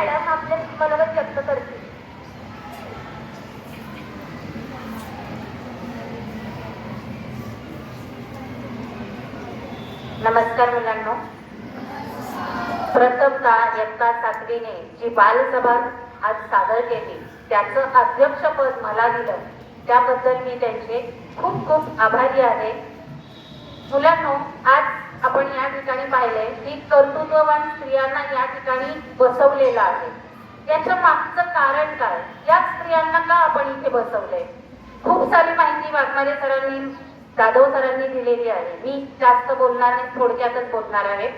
Madam आपल्या मनोगत व्यक्त करतील. नमस्कार मुलांनो. प्रथमता इयत्ता सातवीने जी बालसभा आज सादर केली त्याचं अध्यक्षपद मला दिलं. त्याबद्दल मी त्यांचे खूप खूप आभारी आहे. मुलांनो आज आपण या ठिकाणी पाहिले की कर्तृत्ववान स्त्रियांना या ठिकाणी बसवलेलं आहे. याच्या मागचं कारण काय? या स्त्रियांना का आपण इथे बसवलंय? खूप सारी माहिती वाघमारे सरांनी जाधव सरांनी दिलेली आहे. मी जास्त बोलणार नाही थोडक्यातच बोलणार आहे.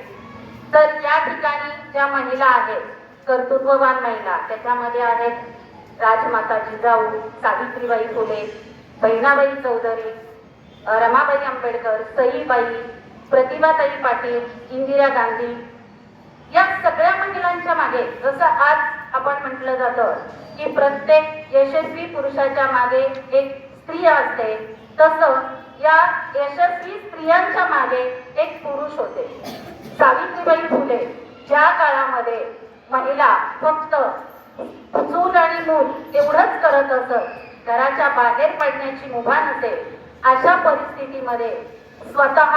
तर या ठिकाणी ज्या महिला आहेत कर्तृत्ववान महिला त्याच्यामध्ये आहेत राजमाता जिजाऊ सावित्रीबाई फुले बहिणाबाई चौधरी रमाबाई आंबेडकर सईबाई प्रतिभाताई पाटील इंदिरा गांधी या सगळ्या महिलांच्या मागे जसं आज आपण म्हटलं जातं की प्रत्येक यशस्वी पुरुषाच्या मागे एक स्त्री असते तसं या यशस्वी स्त्रियांच्या मागे एक पुरुष होते. सावित्रीबाई फुले ज्या काळामध्ये महिला फक्त चूल आणि मूल एवढंच करत असत घराच्या बाहेर पडण्याची मुभा नसेल अशा परिस्थितीमध्ये स्वतः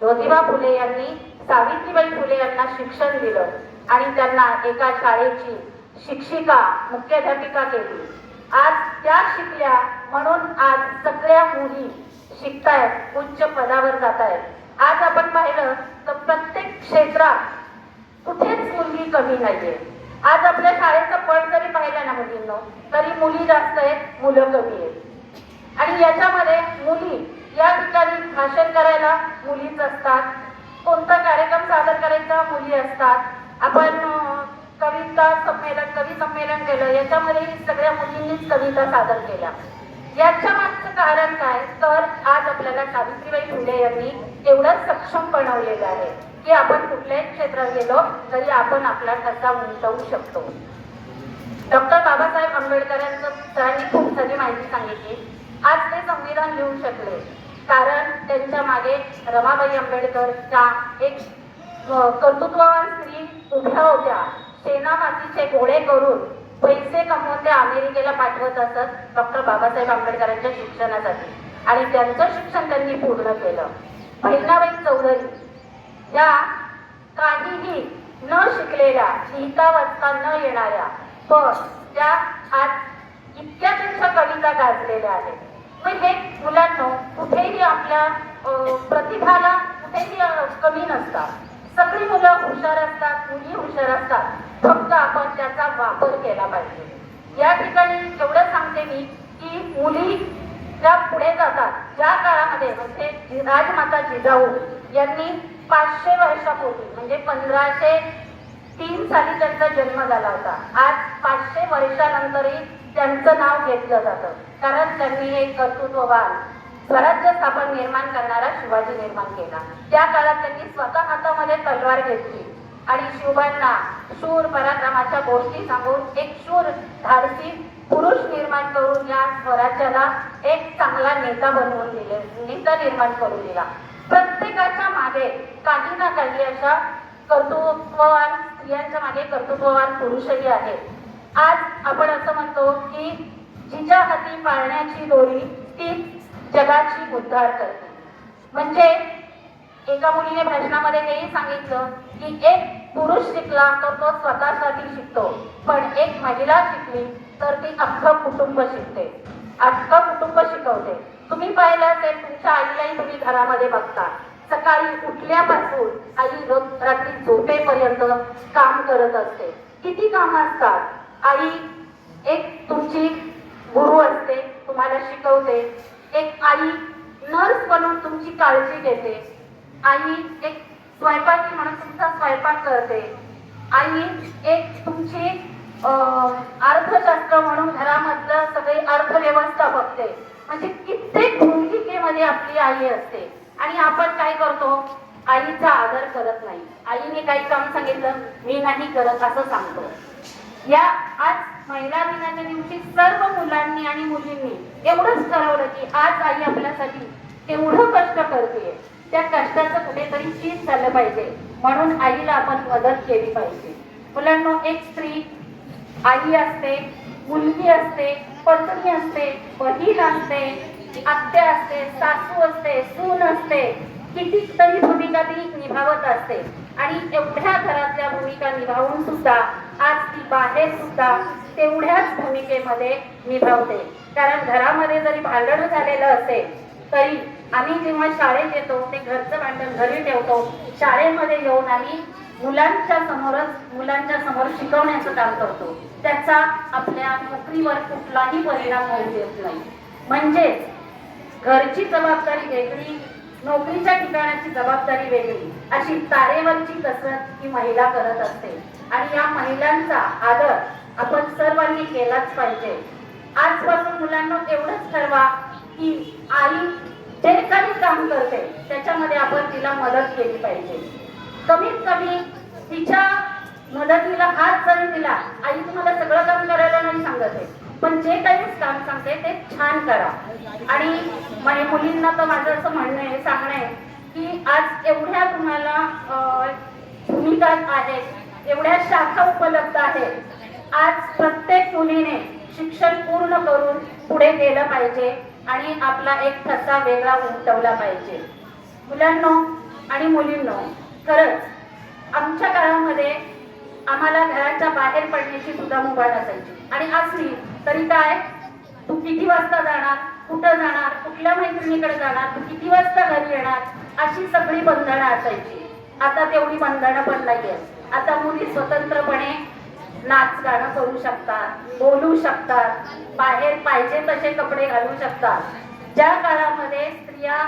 ज्योतिबा फुले यांनी सावित्रीबाई फुले यांना शिक्षण दिलं आणि त्यांना एका शाळेची शिक्षिका मुख्याध्यापिका केली. आज त्या शिकल्या म्हणून आज सगळ्या मुली शिकतायत उच्च पदावर जात आहेत आज आपण पाहिलं तर प्रत्येक क्षेत्रात कुठेच मुलगी कमी नाहीये. आज आपल्या शाळेचं पट जरी पाहिलं ना मुलींनो तरी मुली जास्त आहेत मुलं कमी आहेत. आणि याच्यामध्ये मुली या ठिकाणी भाषण करायला मुलीच असतात. कोणता कार्यक्रम सादर करायचा? मुली असतात. आपण कविता संमेलन कवी संमेलन केलं. याच्यामध्ये सगळ्या मुलींनीच कविता सादर केल्या. याच्या मागचं कारण काय? तर आज आपल्याला सावित्रीबाई फुले यांनी एवढं सक्षम बनवलेलं आहे की आपण कुठल्याही क्षेत्रात गेलो तरी आपण आपला ठसा उमटवू शकतो. डॉक्टर बाबासाहेब आंबेडकरांचं सरांनी खूप सारी माहिती सांगितली. आज ते संविधान लिहू शकले. कारण त्यांच्या मागे रमाबाई आंबेडकर त्या एक कर्तृत्ववान स्त्री उभ्या होत्या. सेना मातीचे घोडे करून पैसे कमवून ते अमेरिकेला पाठवत असत डॉक्टर बाबासाहेब आंबेडकरांच्या शिक्षणासाठी. आणि त्यांचं शिक्षण त्यांनी पूर्ण केलं. बहिणाबाई चौधरी या काहीही न शिकलेल्या लिहिता वाचता न येणाऱ्या पण त्या आज इतक्या त्यांच्या कविता गाजलेल्या आहेत. मग हे मुलांनो कुठेही आपल्या अं, प्रतिभाला कुठेही कमी नसतात. सगळी मुलं हुशार असतात मुली हुशार असतात. फक्त आपण त्याचा वापर केला पाहिजे. या ठिकाणी एवढं सांगते मी की मुली ज्या पुढे जातात. ज्या काळामध्ये म्हणजे राजमाता जिजाऊ यांनी पाचशे वर्षापूर्वी म्हणजे पंधराशे तीन साली त्यांचा जन्म झाला होता. आज पाचशे वर्षानंतरही त्यांचं नाव घेतलं जातं. कारण त्यांनी एक कर्तृत्ववान स्वराज्य स्थापन निर्माण करणारा शिवाजी निर्माण केला. त्या काळात त्यांनी स्वतः हातामध्ये तलवार घेतली आणि शिवांना शूर पराक्रमाच्या गोष्टी सांगून एक शूर धाडसी पुरुष निर्माण करून या स्वराज्याला एक चांगला नेता बनवून दिले नेता निर्माण करून दिला. प्रत्येकाच्या मागे काही ना काही अशा कर्तृत्ववान स्त्रियांच्या मागे कर्तृत्ववान पुरुषही आहेत. आज आपण असं म्हणतो की जिच्या हाती पाळण्याची दोरी ती जगाची उद्धार करते. म्हणजे एका मुलीने भाषणामध्ये हेही सांगितलं की एक पुरुष शिकला तर तो स्वतःसाठी शिकतो पण एक महिला शिकली तर ती अख्खं कुटुंब शिकते. अख्खं कुटुंब शिकवते. तुम्ही पाहिलं असेल तुमच्या आईलाही तुम्ही घरामध्ये बघता. सकाळी उठल्यापासून आई रात्री झोपेपर्यंत काम करत असते. किती कामं असतात? आई एक तुमची गुरु असते तुम्हाला शिकवते. एक आई नर्स बनून तुमची काळजी घेते. आई एक स्वयंपाकी म्हणून तुमचा स्वयंपाक करते. आई एक तुमची अर्थशास्त्र म्हणून घरामधलं सगळी अर्थव्यवस्था बघते. म्हणजे कित्येक भूमिकेमध्ये आपली आई असते. आणि आपण काय करतो? आईचा आदर करत नाही. आईने काही काम सांगितलं मी नाही करत असं सांगतो. या आज महिला दिनाच्या दिवशी सर्व मुलांनी आणि मुलींनी एवढंच ठरवलं की आज आई आपल्यासाठी तेवढं कष्ट करते त्या कष्टाचं कुठेतरी चीज झालं पाहिजे. म्हणून आईला आपण मदत केली पाहिजे. मुलांना एक स्त्री आई असते मुलगी असते पत्नी असते बहीण असते आत्या असते सासू असते सून असते कितीतरी भूमिका ती निभावत असते. आणि एवढ्या घरातल्या भूमिका निभावून सुद्धा आज ती बाहेर सुद्धा तेवढ्याच भूमिकेमध्ये निभावते. कारण घरामध्ये जरी भांडण झालेलं असेल तरी आम्ही जेव्हा शाळेत येतो ते घरचं भांडण घरी ठेवतो शाळेमध्ये येऊन आम्ही मुलांच्या समोरच मुलांच्या समोर शिकवण्याचं काम करतो. त्याचा आपल्या नोकरीवर कुठलाही परिणाम होऊ देत नाही. म्हणजेच घरची जबाबदारी वेगळी नोकरीच्या ठिकाणाची जबाबदारी वेगळी. अशी तारेवरची कसरत ही महिला करत असते. आणि या महिलांचा आदर आपण सर्वांनी केलाच पाहिजे. आजपासून मुलांना एवढंच ठरवा की आई जे काही काम करते. त्याच्यामध्ये आपण तिला मदत केली पाहिजे. कमीत कमी तिच्या मदतीला हात जरी दिला आई तुम्हाला सगळं काम करायला नाही सांगत आहे. पण जे काही काम सांगते ते छान करा. आणि माझ्या मुलींना तर माझं असं म्हणणं आहे सांगणं आहे की आज एवढ्या तुम्हाला भूमिका आहेत एवढ्या शाखा उपलब्ध आहेत आज प्रत्येक मुलीने शिक्षण पूर्ण करून पुढे गेलं पाहिजे आणि आपला एक ठसा वेगळा उमटवला पाहिजे. मुलांनो आणि मुलींनो खरंच आमच्या काळामध्ये आम्हाला घराच्या बाहेर पडण्याची सुद्धा मुभा नसायची. आणि असली तरी काय? तू किती वाजता जाणार? कुठं जाणार? कुठल्या मैत्रिणीकडे जाणार? तू किती वाजता घरी येणार? अशी सगळी बंधनं असायची. आता तेवढी बंधनं पण नाहीये. आता मुली स्वतंत्रपणे नाच गाणं करू शकतात बोलू शकतात बाहेर पाहिजे तसे कपडे घालू शकतात. ज्या काळामध्ये स्त्रिया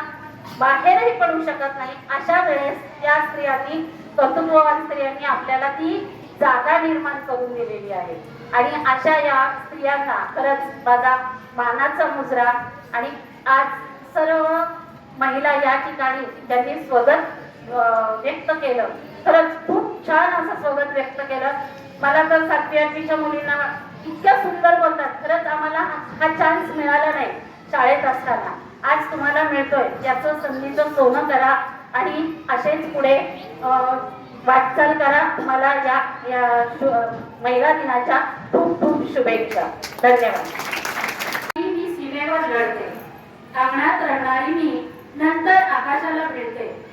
बाहेरही पडू शकत नाही अशा वेळेस त्या स्त्रियांनी कर्तृत्ववान स्त्रियांनी आपल्याला ती जागा निर्माण करून दिलेली आहे. आणि अशा या स्त्रियांना खरंच माझा मानाचा मुजरा आणि आज सर्व महिला या ठिकाणी त्यांनी स्वगत व्यक्त केलं. खरंच खूप छान असं स्वगत व्यक्त केलं. मला तर सातवी आठवीच्या मुलींना इतक्या सुंदर बोलतात. खरंच आम्हाला हा चान्स मिळाला नाही शाळेत असताना. आज तुम्हाला मिळतोय. याचं संधीचं सोनं करा आणि असेच पुढे वाटचाल करा. मला या या शु- महिला दिनाच्या खूप खूप शुभेच्छा. धन्यवाद. मी सीमेवर लढते अंगणात रडणारी मी नंतर आकाशाला भिडते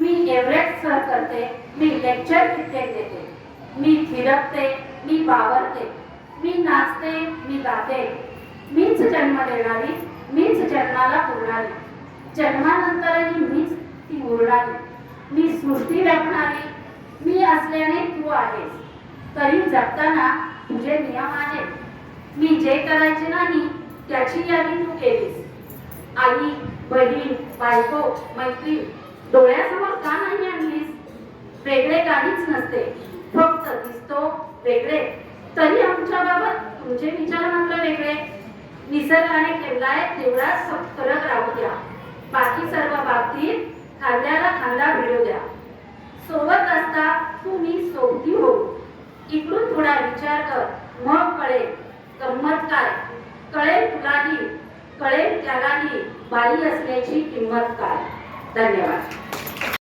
मी एव्हरेस्ट सर करते. मी लेक्चर कित्येक देते. मी थिरकते मी बावरते. मी नाचते. मी गाते. मीच जन्म देणारी. मीच जन्माला पुरणारी. जन्मानंतरही मीच ती उरणारी. मी सृष्टी व्यापणारी. मी असल्याने तू आहेस. तरी जगताना तुझे नियम आहेत. मी जे करायचे नाही त्याची यादी तू केलीस. आई बहीण बायको मैत्री डोळ्यासमोर का नाही आणलीस? वेगळे काहीच नसते. फक्त दिसतो वेगळे. तरी आमच्या बाबत तुमचे विचार मात्र वेगळे. निसर्गाने ठेवलाय तेवढाच फरक राहू द्या. बाकी सर्व बाबतीत खांद्याला खांदा भिडू द्या. सोबत असता तू मी सोबती हो इकडून थोडा विचार कर. मग कळेल. गंमत काय? कळेल तुलाही. कळेल त्यालाही. बाई असल्याची किंमत काय? धन्यवाद.